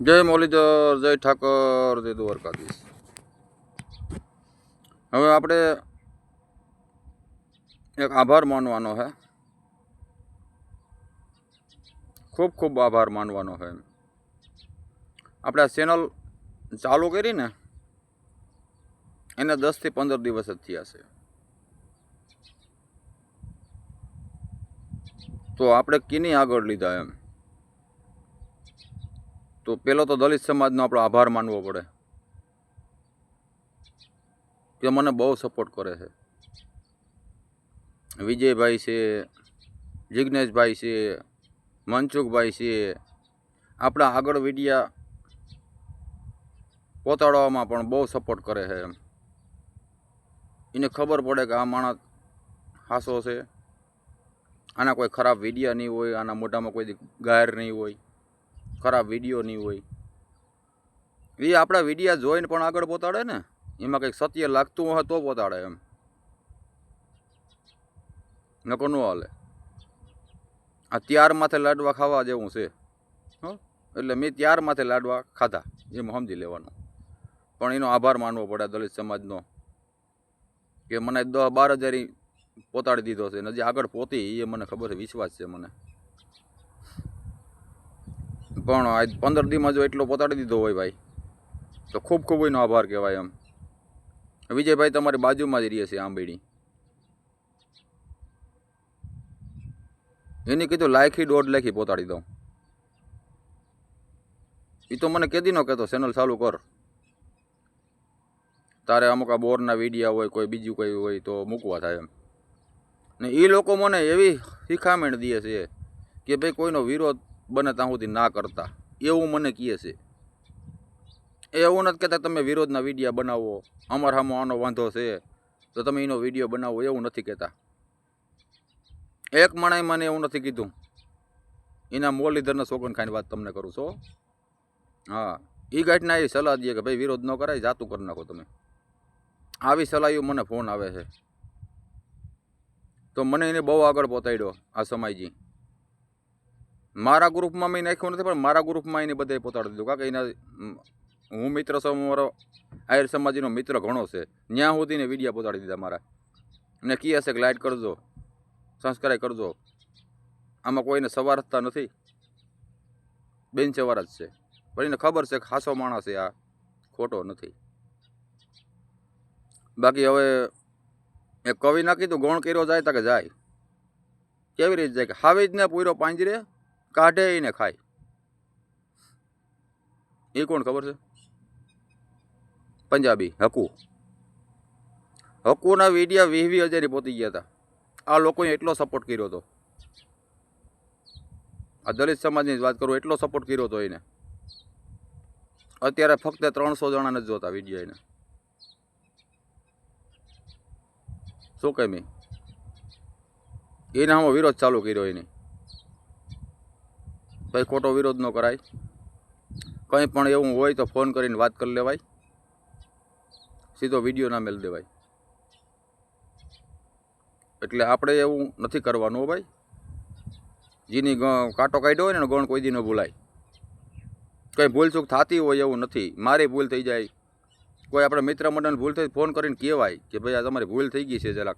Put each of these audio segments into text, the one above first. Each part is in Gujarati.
જય મોલીધર, જય ઠાકર, જય દ્વારકાધીશ. હવે આપણે એક આભાર માનવાનો છે. ખૂબ ખૂબ આભાર માનવાનો છે આપણે આ ચેનલ ચાલુ કરીને એને દસથી પંદર દિવસ જ થયા છે. તો આપણે કીની આગળ લીધા એમ. તો પહેલો તો દલિત સમાજનો આપણો આભાર માનવો પડે. કે મને બહુ સપોર્ટ કરે છે. વિજયભાઈ છે જિજ્ઞેશભાઈ છે, મનસુખભાઈ છે, આપણા આગળ વિડિયા પહોંચાડવામાં પણ બહુ સપોર્ટ કરે છે એને ખબર પડે કે આ માણસ હાસો છે. આના કોઈ ખરાબ વિડિયા નહીં હોય, આના મોઢામાં કોઈ ગાયર નહીં હોય. ખરાબ વીડિયો નહીં હોય. એ આપણા વિડીયા જોઈને પણ આગળ પહોંચાડે ને. એમાં કંઈક સત્ય લાગતું હોય તો પહોંચાડે એમ. નકો ન હાલે. આ ત્યાર માથે લાડવા ખાવા જેવું છે. હો? એટલે મેં ત્યાર માથે લાડવા ખાધા એમ સમજી લેવાનું. પણ એનો આભાર માનવો પડે દલિત સમાજનો. કે મને દસ બાર હજાર પોતાડી દીધો છે ને જે આગળ પહોંચી એ મને ખબર છે, વિશ્વાસ છે મને. પણ આજ પંદર દીમાં જો એટલો પહોંચાડી દીધો હોય ભાઈ, તો ખૂબ ખૂબ એનો આભાર કહેવાય એમ. વિજયભાઈ તમારી બાજુમાં જ રહીએ છે આંબેડી. એની કીધું, લાયખી દોઢ લાખી પહોંચાડી દઉં. એ તો મને કેદી ન કહેતો, ચેનલ ચાલુ કર. તારે અમુક આ બોરના વિડીયા હોય, કોઈ બીજું કંઈ હોય, તો મૂકવા થાય એમ. ને એ લોકો મને એવી શિખામણ દે છે કે ભાઈ કોઈનો વિરોધ બને ત્યાં સુધી ના કરતા. એવું મને કહે છે. એવું નથી કહેતા તમે વિરોધના વિડીયા બનાવો. અમાર સામો આનો વાંધો છે. તો તમે એનો વીડિયો બનાવો એવું નથી કહેતા. એક માણાએ મને એવું નથી કીધું. એના મોરલીધરના સોગન ખાઈને વાત તમને કરું છો, હા. એ ઘટના એ સલાહ દે કે ભાઈ વિરોધ ન કરાય, જાતું કરી નાખો તમે. આવી સલાહ મને ફોન આવે છે. તો મને એને બહુ આગળ પહોંચાડ્યો આ સમયજી મારા ગ્રુપમાં મેં નાખ્યું નથી, પણ મારા ગ્રુપમાં એને બધાએ પહોંચાડી દીધું. કારણ એના હું મિત્ર છું મારો આયર સમાજીનો મિત્ર ઘણો છે. ત્યાં સુધીને વિડીયા પહોંચાડી દીધા મારા. ને કહે છે કે લાઇટ કરજો સંસ્કારાય કરજો. આમાં કોઈને સવારતા નથી. બેન સવાર જ છે. પણ એને ખબર છે કે ખાસો માણસ આ, ખોટો નથી. બાકી હવે એ કવિ ના કીધું, ગૌણ કર્યો જાય તો કે જાય. કેવી રીતે જાય? કે હાવી જ ને પૂરો પાંજરે. કાઢે એને ખાય. એ કોણ ખબર છે? પંજાબી, હકુ. હકુના વીડિયા વીસ વીસ હજાર પહોંચી ગયા હતા આ લોકોએ એટલો સપોર્ટ કર્યો હતો આ દલિત સમાજની વાત કરું, એટલો સપોર્ટ કર્યો હતો એને. અત્યારે ફક્ત ત્રણસો જણાને જ જોતા વીડિયો એને. શું કહે મેં એના આમાં વિરોધ ચાલુ કર્યો એને. ભાઈ, ખોટો વિરોધ ન કરાય. કંઈ પણ એવું હોય તો ફોન કરીને વાત કરી લેવાય. સીધો વીડિયો ના મેળ દેવાય. એટલે આપણે એવું નથી કરવાનું ભાઈ. જેની કાંટો કાઢ્યો હોય ને, ગણ કોઈ દી ન ભૂલાય. કંઈ ભૂલચૂક થતી હોય એવું નથી. મારી ભૂલ થઈ જાય. કોઈ આપણે મિત્ર મંડળને ભૂલ થઈ ફોન કરીને કહેવાય કે ભાઈ, આ તમારી ભૂલ થઈ ગઈ છે જરાક.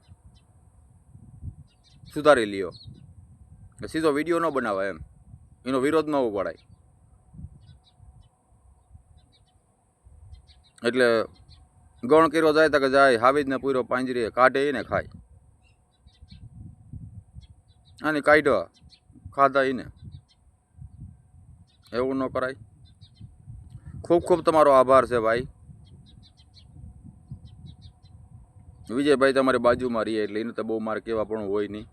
સુધારી લ્યો. સીધો વીડિયો ન બનાવાય એમ. એનો વિરોધ ન ઉપાડાય. એટલે ગણ કર્યો જાય તો કે જાય હાવીજને પૂરો પાંજરી કાઢે એને ખાય. અને કાઢ્યો, ખાધા એને. એવું ન કરાય. ખૂબ ખૂબ તમારો આભાર છે ભાઈ. વિજયભાઈ તમારી બાજુમાં રહીએ એટલે એને તો બહુ મારે કહેવા પણ હોય નહીં.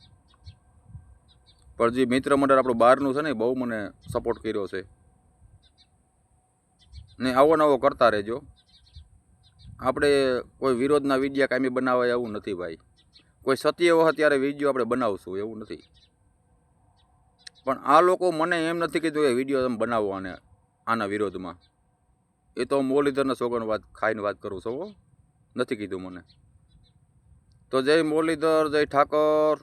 પણ જે મિત્ર મંડળ આપણું બહારનું છે ને બહુ મને સપોર્ટ કર્યો છે. ને આવો નવો કરતા રહેજો. આપણે કોઈ વિરોધના વિડીયા કાયમી બનાવાય એવું નથી ભાઈ. કોઈ સત્ય હોય ત્યારે વીડિયો આપણે બનાવશું, એવું નથી. પણ આ લોકો મને એમ નથી કીધું કે વીડિયો તમે બનાવો આને, આના વિરોધમાં. એ તો મુરલીધરના સોગન વાત, ખાઈને વાત કરું છું, હો. નથી કીધું મને. તો જય મુરલીધર જય ઠાકર.